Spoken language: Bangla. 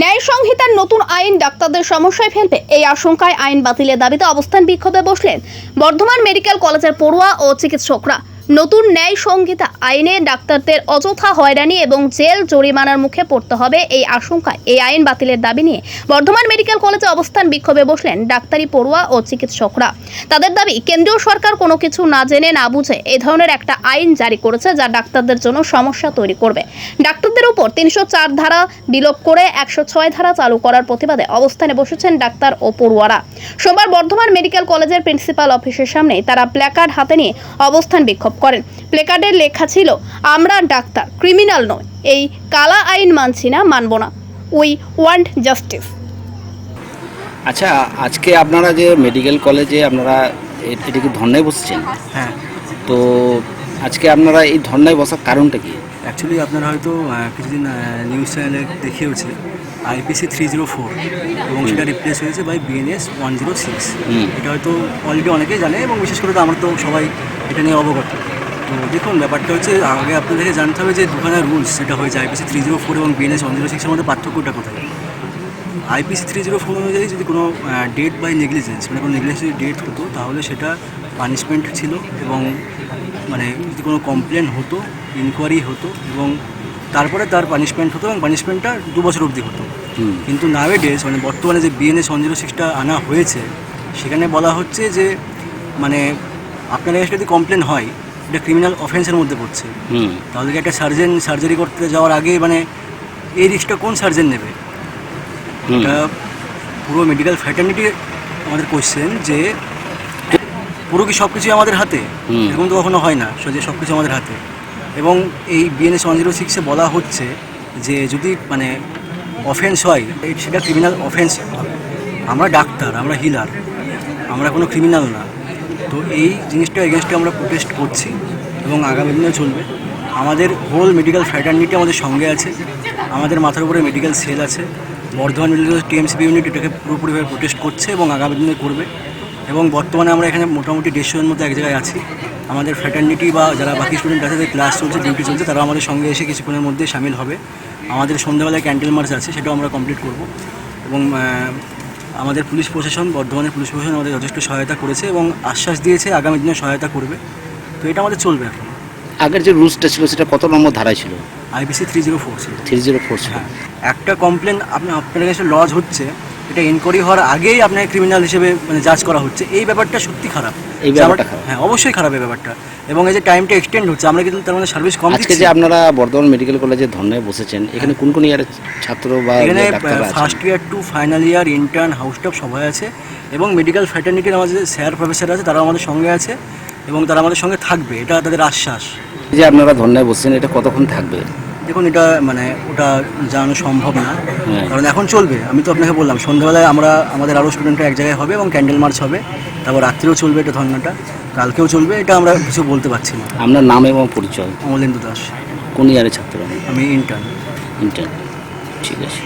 ন্যায় সংহিতার নতুন আইন ডাক্তারদের সমস্যায় ফেলবে। এই আশঙ্কায় আইন বাতিলের দাবিতে অবস্থান বিক্ষোভে বসলেন বর্ধমান মেডিকেল কলেজের পড়ুয়া ও চিকিৎসকরা। নতুন ন্যায় সংহিতা আইনে ডাক্তারদের অযথা হয়রানি এবং জেল জরিমানার মুখে পড়তে হবে এই আশঙ্কায় এই আইন বাতিলের দাবি নিয়ে বর্ধমান মেডিকেল কলেজে অবস্থান বিক্ষোভে বসলেন ডাক্তারি পড়ুয়া ও চিকিৎসকরা। তাদের দাবি, কেন্দ্রীয় সরকার কোনো কিছু না জেনে না বুঝে এ ধরনের একটা আইন জারি করেছে যা ডাক্তারদের জন্য সমস্যা তৈরি করবে। ডাক্তারদের উপর তিনশো চার ধারা বিলোপ করে একশো ছয় ধারা চালু করার প্রতিবাদে অবস্থানে বসেছেন ডাক্তার ও পড়ুয়ারা। সোমবার বর্ধমান মেডিকেল কলেজের প্রিন্সিপাল অফিসের সামনে তারা প্ল্যাকার্ড হাতে নিয়ে অবস্থান বিক্ষোভ করেন। প্লেকার্ডে লেখা ছিল আমরা ডাক্তার ক্রিমিনাল নয় এই কালা আইন মানছি না মানব না। We want justice. আচ্ছা আজকে আপনারা যে মেডিকেল কলেজে আপনারা এটিকে এটাকে ধর্নায় বসছেন। হ্যাঁ। তো আজকে আপনারা এই ধর্নায় বসার কারণটা কি? অ্যাকচুয়ালি আপনারা হয়তো কিছুদিন নিউজ চ্যানেলে দেখেওছে আইপিসি থ্রি জিরো ফোর এবং সেটা রিপ্লেস হয়েছে by BNS one zero six এটা হয়তো অলরেডি অনেকেই জানে এবং বিশেষ করে তো আমরা তো সবাই এটা নিয়ে অবগত। তো দেখুন ব্যাপারটা হচ্ছে আগে আপনাদেরকে জানতে হবে যে দুখানা রুলস যেটা হয়েছে আইপিসি থ্রি জিরো ফোর এবং বিএনএস ওয়ান জিরো সিক্সের মধ্যে পার্থক্যটা কোথায়? আইপিসি থ্রি জিরো ফোর অনুযায়ী যদি কোনো ডেট বাই নেগলিজেন্স মানে কোনো নেগলিজেন্স ডেট হতো তাহলে সেটা পানিশমেন্ট ছিল এবং মানে যদি কোনো কমপ্লেন হতো ইনকোয়ারি হতো এবং তারপরে তার পানিশমেন্ট হতো এবং পানিশমেন্টটা দু বছর অবধি হতো। কিন্তু নাওয়ে ডেজ মানে বর্তমানে যে বিএনএস ওয়ান জিরো সিক্সটা আনা হয়েছে সেখানে বলা হচ্ছে যে মানে আপনার কাছে যদি কমপ্লেন হয় এটা ক্রিমিনাল অফেন্সের মধ্যে পড়ছে। তাহলে কি একটা সার্জেন সার্জারি করতে যাওয়ার আগে মানে এই রিস্কটা কোন সার্জেন নেবে? এটা পুরো মেডিকেল ফ্যাটার্নিটি আমাদের কোশ্চেন যে পুরো কি সব কিছুই আমাদের হাতে। এরকম তো কখনো হয় না সো যে সব কিছু আমাদের হাতে। এবং এই বিএনএস ওয়ান জিরো সিক্সে বলা হচ্ছে যে যদি মানে অফেন্স হয় সেটা ক্রিমিনাল অফেন্স আমরা ডাক্তার আমরা হিলার আমরা কোনো ক্রিমিনাল না। তো এই জিনিসটা এগেনস্টে আমরা প্রোটেস্ট করছি এবং আগামী দিনে চলবে। আমাদের হোল মেডিকেল ফ্র্যাটার্নিটি আমাদের সঙ্গে আছে। আমাদের মাথার উপরে মেডিকেল সেল আছে। বর্ধমান মেডিকেল টিএমসিপি ইউনিট এটাকে পুরোপুরিভাবে প্রোটেস্ট করছে এবং আগামী দিনে করবে। এবং বর্তমানে আমরা এখানে মোটামুটি দেড়শোর মধ্যে এক জায়গায় আছি। আমাদের ফ্র্যাটার্নিটি বা যারা বাকি স্টুডেন্ট আছে তাদের ক্লাস চলছে ডিউটি চলছে তারা আমাদের সঙ্গে এসে কিছুক্ষণের মধ্যে সামিল হবে। আমাদের সন্ধ্যাবেলায় ক্যান্টেল মার্চ আছে সেটাও আমরা কমপ্লিট করব। এবং আমাদের পুলিশ প্রশাসন বর্ধমানের পুলিশ প্রশাসন আমাদের যথেষ্ট সহায়তা করেছে এবং আশ্বাস দিয়েছে আগামী দিনে সহায়তা করবে। তো এটা আমাদের চলবে এখন। আগের যে রুলসটা ছিল সেটা কত নম্বর ধারায় ছিল? আইবিসি থ্রি জিরো ফোর ছিল। থ্রি জিরো ফোর ছিল। হ্যাঁ। একটা কমপ্লেন আপনি আপনার কাছে লজ হচ্ছে এটা এনকোয়ারি হওয়ার আগেই আপনাকে ক্রিমিনাল হিসেবে মানে জাজ করা হচ্ছে। এই ব্যাপারটা সত্যি খারাপ। এই ব্যাপারটা হ্যাঁ অবশ্যই খারাপ এই ব্যাপারটা। এবং এই যে টাইমটা এক্সটেন্ড হচ্ছে আমরা কিন্তু তার মানে সার্ভিস কম আজকে যে আপনারা বর্ধমান মেডিকেল কলেজে ধর্নায় বসেছেন এখানে কোন কোন ইয়ারের ছাত্র বা এখানে first year to final year intern house staff সবাই আছে। এবং মেডিকেল ফ্র্যাটার্নিটির আমাদের স্যার প্রফেসর আছে তারা আমাদের সঙ্গে আছে। এবং তারা আমাদের সঙ্গে থাকবে এটা তাদের আশ্বাস। এই যে আপনারা ধর্নায় বসছেন এটা কতক্ষণ থাকবে? দেখুন এটা মানে ওটা জানানো সম্ভব না। হ্যাঁ। কারণ এখন চলবে। আমি তো আপনাকে বললাম সন্ধ্যাবেলায় আমরা আমাদের আরও স্টুডেন্টরা এক জায়গায় হবে এবং ক্যান্ডেল মার্চ হবে। তারপর রাত্রেও চলবে এটা ধর্নাটা কালকেও চলবে এটা আমরা কিছু বলতে পারছি না। আপনার নাম এবং পরিচয়? অমলেন্দু দাস। কোন ইয়ারের ছাত্র? আমি ইন্টার্ন ইন্টার্ন ঠিক আছে।